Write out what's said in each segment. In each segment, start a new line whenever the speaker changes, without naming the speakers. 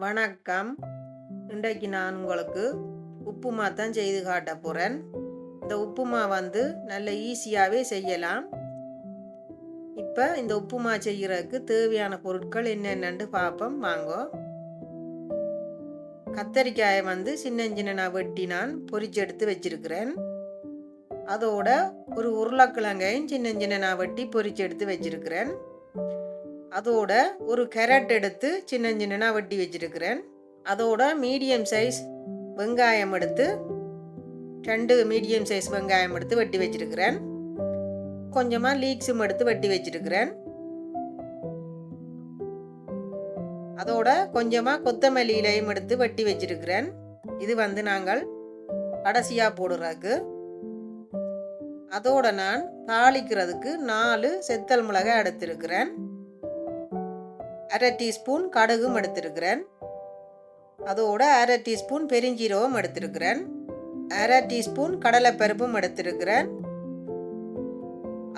வணக்கம். இன்றைக்கு நான் உங்களுக்கு உப்புமா தான் செய்து காட்ட போகிறேன் இந்த உப்புமா வந்து நல்ல ஈஸியாகவே செய்யலாம். இப்போ இந்த உப்புமா செய்கிறதுக்கு தேவையான பொருட்கள் என்னென்னு பார்ப்போம். வாங்கோ. கத்தரிக்காயை வந்து சின்ன சின்ன வெட்டி நான் பொறிச்செடுத்து வச்சிருக்கிறேன். அதோட ஒரு உருளைக்கிழங்கையும் சின்ன சின்ன வெட்டி பொறிச்செடுத்து வச்சிருக்கிறேன். அதோட ஒரு கேரட் எடுத்து சின்ன சின்னனாக வெட்டி வச்சிருக்கிறேன். அதோட மீடியம் சைஸ் வெங்காயம் எடுத்து ரெண்டு மீடியம் சைஸ் வெங்காயம் எடுத்து வெட்டி வச்சிருக்கிறேன். கொஞ்சமாக லீக்ஸும் எடுத்து வெட்டி வச்சிருக்கிறேன். அதோட கொஞ்சமாக கொத்தமல்லி இலையும் எடுத்து வெட்டி வச்சிருக்கிறேன். இது வந்து நாங்கள் கடைசியாக போடுறதுக்கு. அதோட நான் தாளிக்கிறதுக்கு நாலு செத்தல் மிளகாய் எடுத்திருக்கிறேன். அரை டீஸ்பூன் கடுகும் எடுத்திருக்கிறேன். அதோட அரை டீஸ்பூன் பெருஞ்சீரகம் எடுத்திருக்கிறேன். அரை டீஸ்பூன் கடலைப்பருப்பும் எடுத்திருக்கிறேன்.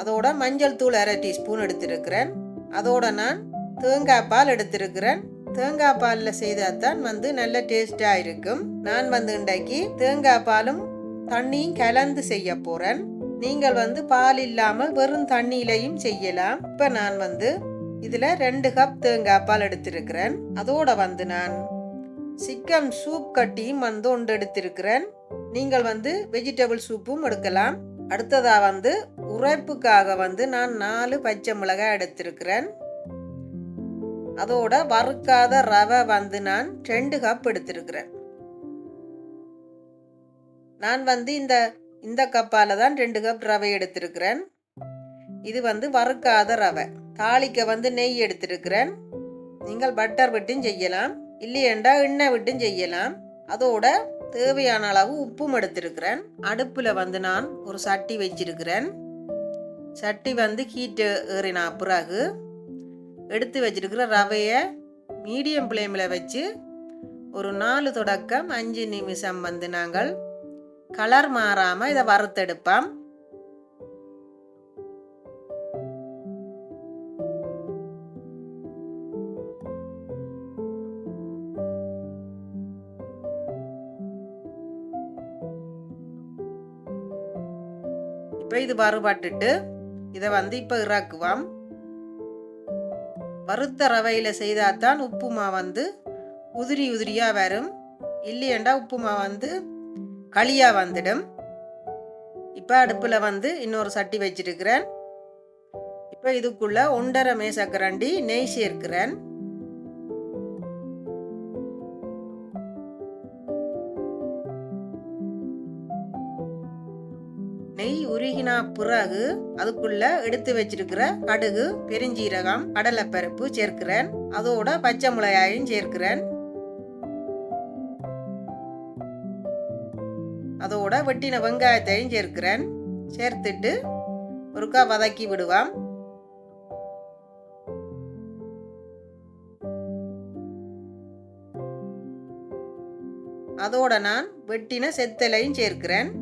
அதோட மஞ்சள் தூள் அரை டீஸ்பூன் எடுத்திருக்கிறேன். அதோட நான் தேங்காய் பால் எடுத்திருக்கிறேன். தேங்காய் பாலில் செய்தால் தான் வந்து நல்ல டேஸ்டாக இருக்கும். நான் வந்து இன்றைக்கு தேங்காய் பாலும் தண்ணியும் கலந்து செய்ய போகிறேன் நீங்கள் வந்து பால் இல்லாமல் வெறும் தண்ணியிலையும் செய்யலாம். இப்போ நான் வந்து இதில் ரெண்டு கப் தேங்காய் பால் எடுத்திருக்கிறேன். அதோட வந்து நான் சிக்கன் சூப் கட்டியும் வந்து ஒன்று எடுத்திருக்கிறேன். நீங்கள் வந்து வெஜிடபிள் சூப்பும் எடுக்கலாம். அடுத்ததாக வந்து உரைப்புக்காக வந்து நான் நாலு பச்சை மிளகாய் எடுத்திருக்கிறேன். அதோட வறுக்காத ரவை வந்து நான் ரெண்டு கப் எடுத்திருக்கிறேன். நான் வந்து இந்த இந்த கப்பால் தான் ரெண்டு கப் ரவை எடுத்திருக்கிறேன். இது வந்து வறுக்காத ரவை. தாளிக்க வந்து நெய் எடுத்திருக்கிறேன். நீங்கள் பட்டர் விட்டும் செய்யலாம். இல்லையெண்டா எண்ணெய் விட்டும் செய்யலாம். அதோட தேவையான அளவு உப்பும் எடுத்திருக்கிறேன். அடுப்பில் வந்து நான் ஒரு சட்டி வச்சிருக்கிறேன். சட்டி வந்து ஹீட்டு ஏறினா பிறகு எடுத்து வச்சிருக்கிற ரவையை மீடியம் ஃப்ளேமில் வச்சு ஒரு நாலு தொடக்கம் அஞ்சு நிமிஷம் வந்து நாங்கள் கலர் மாறாமல் இதை வறுத்தெடுப்போம். இப்போ இது வறுபட்டுட்டு இதை வந்து இப்போ இறக்குவோம். வறுத்த ரவையில் செய்தால் தான் உப்புமா வந்து உதிரி உதிரியாக வரும். இல்லையண்டா உப்புமா வந்து களியாக வந்துடும். இப்போ அடுப்பில் வந்து இன்னொரு சட்டி வச்சிருக்கிறேன். இப்போ இதுக்குள்ளே ஒன்றரை மேசக்கரண்டி நெய் சேர்க்கிறேன். நெய் உருகினா பிறகு அதுக்குள்ள எடுத்து வச்சிருக்கிற கடுகு பெருஞ்சீரகம் கடலைப்பருப்பு சேர்க்கிறேன். அதோட பச்சை மிளகாயும் சேர்க்கிறேன். அதோட வெட்டின வெங்காயத்தையும் சேர்க்கிறேன். சேர்த்துட்டு ஒருக்கா வதக்கி விடுவான் அதோட நான் வெட்டின செத்தலையும் சேர்க்கிறேன்.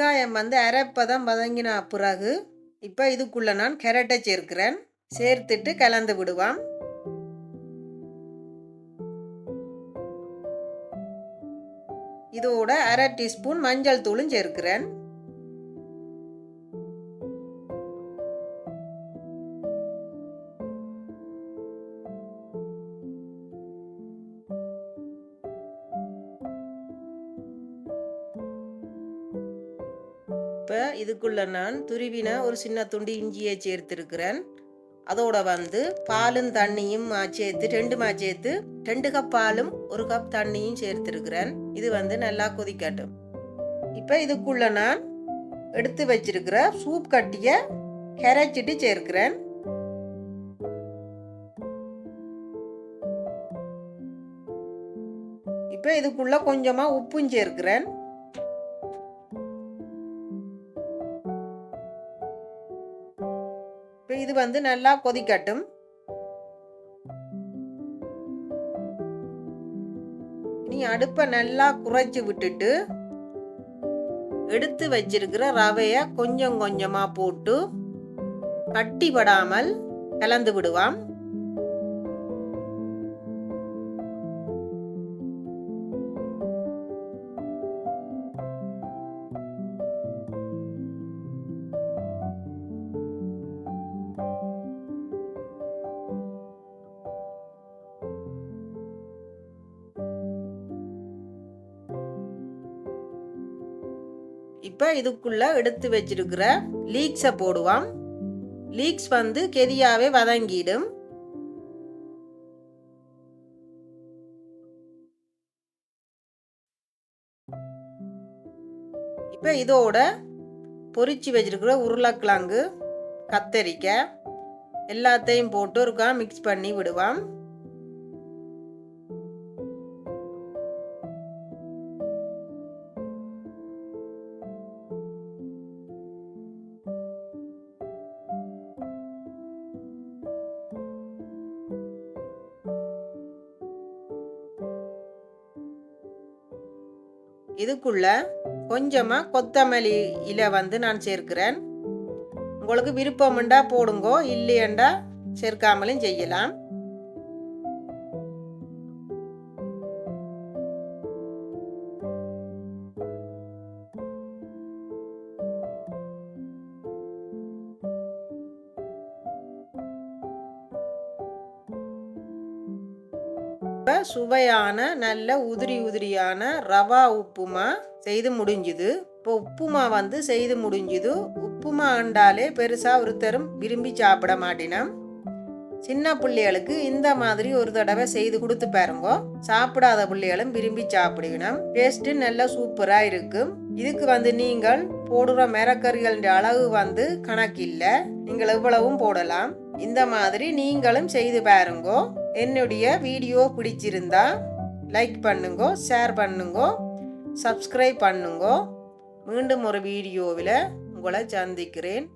வெங்காயம் வந்து அரைப்பதம் வதங்கின பிறகு இப்போ இதுக்குள்ள நான் கேரட்டை சேர்க்கிறேன். சேர்த்துட்டு கலந்து விடுவான் இதோட அரை டீஸ்பூன் மஞ்சள் தூளும் சேர்க்கிறேன். இப்போ இதுக்குள்ளே நான் துருவின ஒரு சின்ன துண்டு இஞ்சியை சேர்த்துருக்கிறேன். அதோட வந்து பாலும் தண்ணியும் சேர்த்து ரெண்டுமா சேர்த்து ரெண்டு கப் பாலும் ஒரு கப் தண்ணியும் சேர்த்துருக்கிறேன். இது வந்து நல்லா கொதிக்கட்டும். இப்போ இதுக்குள்ளே நான் எடுத்து வச்சிருக்கிற சூப் கட்டிய கரைச்சிட்டு சேர்க்கிறேன். இப்போ இதுக்குள்ளே கொஞ்சமாக உப்பும் சேர்க்கிறேன். இது வந்து நல்லா கொதிக்கட்டும். இனி அடுப்பை நல்லா குறைச்சி விட்டுட்டு எடுத்து வச்சிருக்கிற ரவையை கொஞ்சம் கொஞ்சமாக போட்டு கட்டிப்படாமல் கலந்து விடுவான் இப்போ இதுக்குள்ளே எடுத்து வச்சிருக்கிற லீக்ஸை போடுவோம். லீக்ஸ் வந்து கெதியாகவே வதங்கிடும். இப்போ இதோட பொறிச்சு வச்சிருக்கிற உருளைக்கிழங்கு கத்தரிக்காய் எல்லாத்தையும் போட்டு ஒருக்கா மிக்ஸ் பண்ணி விடுவான் இதுக்குள்ள கொஞ்சமாக கொத்தமல்லி இலை வந்து நான் சேர்க்கிறேன். உங்களுக்கு விருப்பம்ண்டா போடுங்கோ இல்லையண்டா சேர்க்காமலும் செய்யலாம். சுவையான நல்ல உதிரி உதிரியான ரவா உப்புமா செய்து முடிஞ்சுது. இப்போ உப்புமா வந்து செய்து முடிஞ்சுது. உப்புமா என்றாலே பெருசாக ஒருத்தரும் விரும்பி சாப்பிட மாட்டினோம். சின்ன பிள்ளைகளுக்கு இந்த மாதிரி ஒரு தடவை செய்து கொடுத்து பாருங்க. சாப்பிடாத பிள்ளைகளும் விரும்பி சாப்பிடுவினம். டேஸ்ட்டு நல்லா சூப்பராக இருக்கும் இதுக்கு வந்து நீங்கள் போடுற மிரக்கறிகளின் அளவு வந்து கணக்கில்லை. நீங்கள் எவ்வளவும் போடலாம். இந்த மாதிரி நீங்களும் செய்து பாருங்கோ. என்னுடைய வீடியோ பிடிச்சிருந்தா லைக் பண்ணுங்க ஷேர் பண்ணுங்க சப்ஸ்கிரைப் பண்ணுங்க. மீண்டும் ஒரு வீடியோவில் உங்களை சந்திக்கிறேன்.